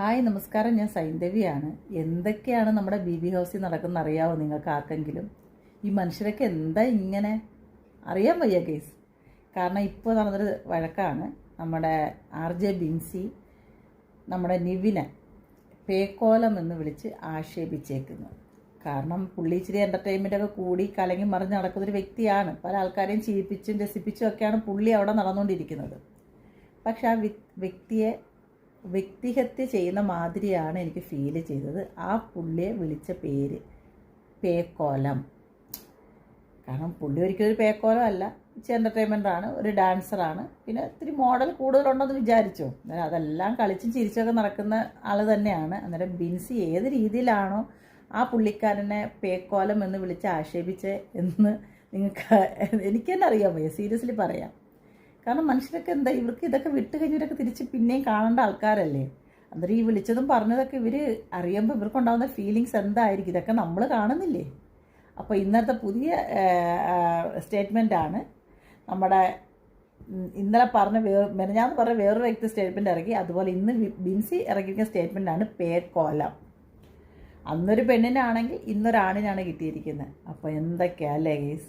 Hi നമസ്കാരം. ഞാൻ സൈന്ധവിയാണ് എന്തൊക്കെയാണ് നമ്മുടെ ബി ബി ഹൗസിൽ നടക്കുന്ന അറിയാവോ നിങ്ങൾക്ക് ആർക്കെങ്കിലും? ഈ മനുഷ്യരൊക്കെ എന്താ ഇങ്ങനെ? അറിയാൻ വയ്യ കേസ് കാരണം ഇപ്പോൾ നടന്നൊരു വഴക്കാണ് നമ്മുടെ ആർ ജെ ബിൻസി നമ്മുടെ നിവിനെ പേക്കോലം എന്ന് വിളിച്ച് ആക്ഷേപിച്ചേക്കുന്നു. കാരണം പുള്ളി ഇച്ചിരി എന്റർടൈൻമെന്റ് ഒക്കെ കൂടി കലങ്ങി മറിഞ്ഞ് നടക്കുന്നൊരു വ്യക്തിയാണ്. പല ആൾക്കാരെയും ചിരിപ്പിച്ചും രസിപ്പിച്ചും ഒക്കെയാണ് പുള്ളി അവിടെ നടന്നുകൊണ്ടിരിക്കുന്നത്. പക്ഷെ ആ വ്യക്തിയെ വ്യക്തിഹത്യ ചെയ്യുന്ന മാതിരിയാണ് എനിക്ക് ഫീൽ ചെയ്തത്. ആ പുള്ളിയെ വിളിച്ച പേര് പേക്കോലം. കാരണം പുള്ളി ഒരിക്കലും ഒരു പേക്കോലം അല്ല. എന്റർടൈൻമെന്റ് ആണ് ഒരു ഡാൻസറാണ് പിന്നെ ഇത്തിരി മോഡൽ കൂടുതലുണ്ടെന്ന് വിചാരിച്ചോ? അന്നേരം അതെല്ലാം കളിച്ചും ചിരിച്ചൊക്കെ നടക്കുന്ന ആൾ തന്നെയാണ്. അന്നേരം ബിൻസി ഏത് രീതിയിലാണോ ആ പുള്ളിക്കാരനെ പേക്കോലം എന്ന് വിളിച്ച് ആക്ഷേപിച്ച് എന്ന് നിങ്ങൾക്ക് എനിക്ക് തന്നെ അറിയാൻ സീരിയസ്ലി പറയാം. കാരണം മനുഷ്യരൊക്കെ എന്താ ഇവർക്ക് ഇതൊക്കെ വിട്ട് കഴിഞ്ഞവരൊക്കെ തിരിച്ച് പിന്നെയും കാണേണ്ട ആൾക്കാരല്ലേ? അന്നേരം ഈ വിളിച്ചതും പറഞ്ഞതൊക്കെ ഇവർ അറിയുമ്പോൾ ഇവർക്കുണ്ടാകുന്ന ഫീലിങ്സ് എന്തായിരിക്കും? ഇതൊക്കെ നമ്മൾ കാണുന്നില്ലേ? അപ്പോൾ ഇന്നത്തെ പുതിയ സ്റ്റേറ്റ്മെന്റ് ആണ് നമ്മുടെ ഇന്നലെ പറഞ്ഞ വേ മെനഞ്ഞാന്ന് പറഞ്ഞ വേറൊരു വ്യക്തി സ്റ്റേറ്റ്മെന്റ് ഇറക്കി. അതുപോലെ ഇന്ന് ബിൻസി ഇറക്കിയിരിക്കുന്ന സ്റ്റേറ്റ്മെന്റ് ആണ് കോലം. അന്നൊരു പെണ്ണിനാണെങ്കിൽ ഇന്നൊരാണിനാണ് കിട്ടിയിരിക്കുന്നത് അപ്പോൾ എന്തൊക്കെയാ അല്ലേ ഗേസ്